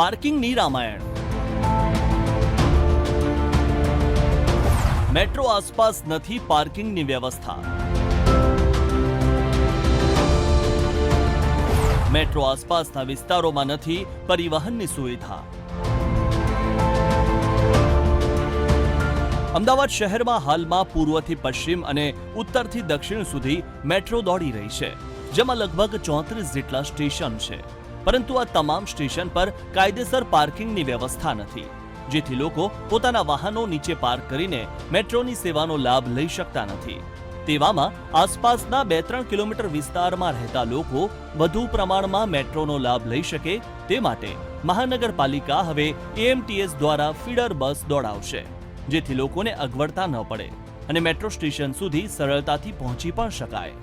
પાર્કિંગની રામાયણ. મેટ્રો આસપાસ નથી પાર્કિંગની વ્યવસ્થા. મેટ્રો આસપાસના વિસ્તારોમાં નથી પરિવહનની સુવિધા. અમદાવાદ શહેરમાં હાલમાં પૂર્વથી પશ્ચિમ અને ઉત્તરથી દક્ષિણ સુધી મેટ્રો દોડી રહી છે, જેમાં લગભગ ચોત્રીસ જેટલા સ્ટેશન છે. પરંતુ આ તમામ સ્ટેશન પર કાયદેસર પાર્કિંગની વ્યવસ્થા નથી. જેથી લોકો પોતાના વાહનો નીચે પાર્ક કરીને મેટ્રોની સેવાનો લાભ લઈ શકતા નથી. તેવામાં આસપાસના બે ત્રણ કિલોમીટર વિસ્તારમાં રહેતા લોકો વધુ પ્રમાણમાં મેટ્રોનો લાભ લઈ શકે તે માટે મહાનગરપાલિકા હવે એએમટીએસ દ્વારા ફીડર બસ દોડાવશે, જેથી લોકોને અગવડતા ન પડે અને મેટ્રો સ્ટેશન સુધી સરળતાથી પહોંચી પણ શકાય.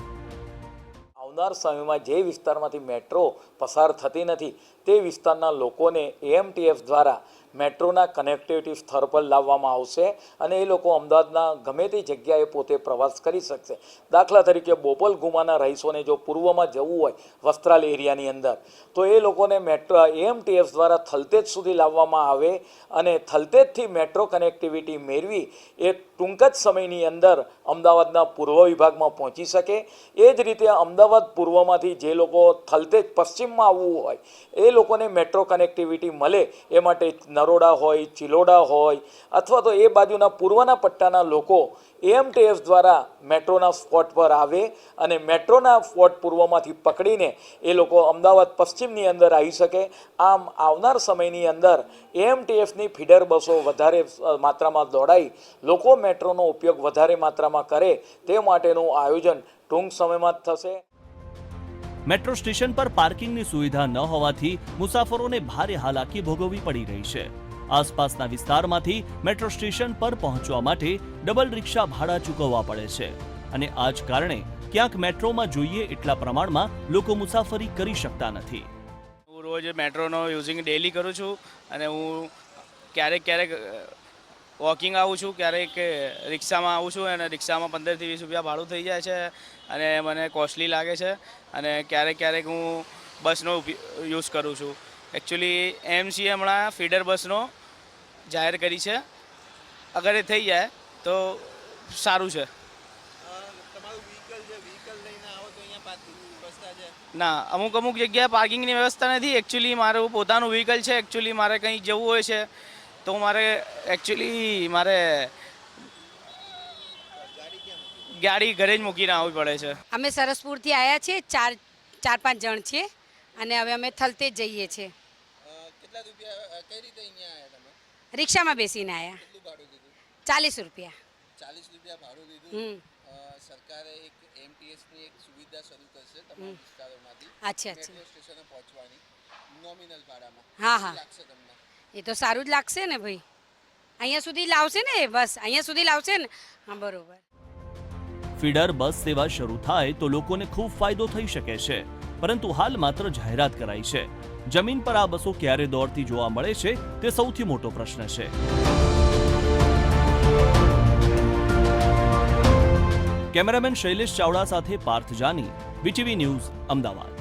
આવનાર સમયમાં જે વિસ્તારમાંથી મેટ્રો પસાર થતી નથી તે વિસ્તારના લોકોને એએમટીએફ દ્વારા મેટ્રોના કનેક્ટિવિટી સ્થળ પર લાવવામાં આવશે અને એ લોકો અમદાવાદના ગમે તે જગ્યાએ પોતે પ્રવાસ કરી શકશે. દાખલા તરીકે બોપલ ગુમાના રહીશોને જો પૂર્વમાં જવું હોય વસ્ત્રાલ એરિયાની અંદર, તો એ લોકોને મેટ્રો એએમટીએફ દ્વારા થલતેજ સુધી લાવવામાં આવે અને થલતેજથી મેટ્રો કનેક્ટિવિટી મેળવી એ ટૂંક જ સમયની અંદર અમદાવાદના પૂર્વ વિભાગમાં પહોંચી શકે. એ જ રીતે અમદાવાદ પૂર્વમાંથી જે લોકો થલતેજ પશ્ચિમમાં આવવું હોય, એ લોકોને મેટ્રો કનેક્ટિવિટી મળે એ માટે નરોડા હોય, ચિલોડા હોય અથવા તો એ બાજુના પૂર્વના પટ્ટાના લોકો એએમટીએફ દ્વારા મેટ્રોના સ્પોટ પર આવે અને મેટ્રોના સ્પોટ પૂર્વમાંથી પકડીને એ લોકો અમદાવાદ પશ્ચિમની અંદર આવી શકે. આમ આવનાર સમયની અંદર એએમટીએફની ફીડર બસો વધારે માત્રામાં દોડાઈ લોકો મેટ્રોનો ઉપયોગ વધારે માત્રામાં કરે તે માટેનું આયોજન ટૂંક સમયમાં જ થશે. મેટ્રો સ્ટેશન પર પાર્કિંગની સુવિધા ન હોવાથી મુસાફરોને ભારે હાલાકી ભોગવવી પડી રહી છે. આસપાસના વિસ્તારમાંથી મેટ્રો સ્ટેશન પર પહોંચવા માટે ડબલ રિક્ષા ભાડા ચૂકવવા પડે છે. અને આ જ કારણે ક્યાંક મેટ્રોમાં જોઈએ એટલા પ્રમાણમાં લોકો મુસાફરી કરી શકતા નથી. હું રોજ મેટ્રોનો યુઝિંગ ડેલી કરું છું અને હું ક્યારેક ક્યારેક વોકિંગ આવું છું ક્યારેક રિક્ષામાં આવું છું અને રિક્ષામાં પંદરથી વીસ રૂપિયા ભાડું થઈ જાય છે અને મને કોસ્ટલી લાગે છે અને ક્યારેક ક્યારેક હું બસનો યુઝ કરું છું. એકચ્યુઅલી એમસીએ હમણાં ફીડર બસનો જાહેર કરી છે. અગર એ થઈ જાય તો સારું છે. ના અમુક અમુક જગ્યાએ પાર્કિંગની વ્યવસ્થા નથી. એકચ્યુઅલી મારું પોતાનું વ્હીકલ છે. એકચ્યુઅલી મારે કંઈ જવું હોય છે. તો મારે એકચ્યુઅલી મારે ગાડી ઘરે જ મૂકીને આવવી પડે છે. અમે સરસપુરથી આવ્યા છીએ ચાર ચાર પાંચ જણ છીએ અને હવે અમે થલતેજ જઈએ છીએ. રિક્ષામાં બેસીને આવ્યા ચાલીસ રૂપિયા. ચાલીસ રૂપિયા ભાડું દીધું સરકારે એક એમટીએસની એક સુવિધા શરૂ કરશે તમારા વિસ્તારોમાંથી. અચ્છા અચ્છા. સ્ટેશને પહોંચવાની નોમિનલ ભાડામાં. હા હા. લાગશે તમને? એ તો સારું જ લાગશે ને ભાઈ. અહીંયા સુધી લાવશે ને બસ, અહીંયા સુધી લાવશે ને? હા, બરોબર. ફીડર, બસ સેવા શરૂ થાય તો લોકોને ખૂબ ફાયદો થઈ શકે છે. પરંતુ હાલ માત્ર જાહેરાત કરાઈ છે. જમીન પર આ બસો ક્યારે દોડતી જોવા મળે છે તે સૌથી મોટો પ્રશ્ન છે. કેમેરામેન શૈલેષ ચાવડા સાથે પાર્થ જાની, બીટીવી ન્યૂઝ, અમદાવાદ.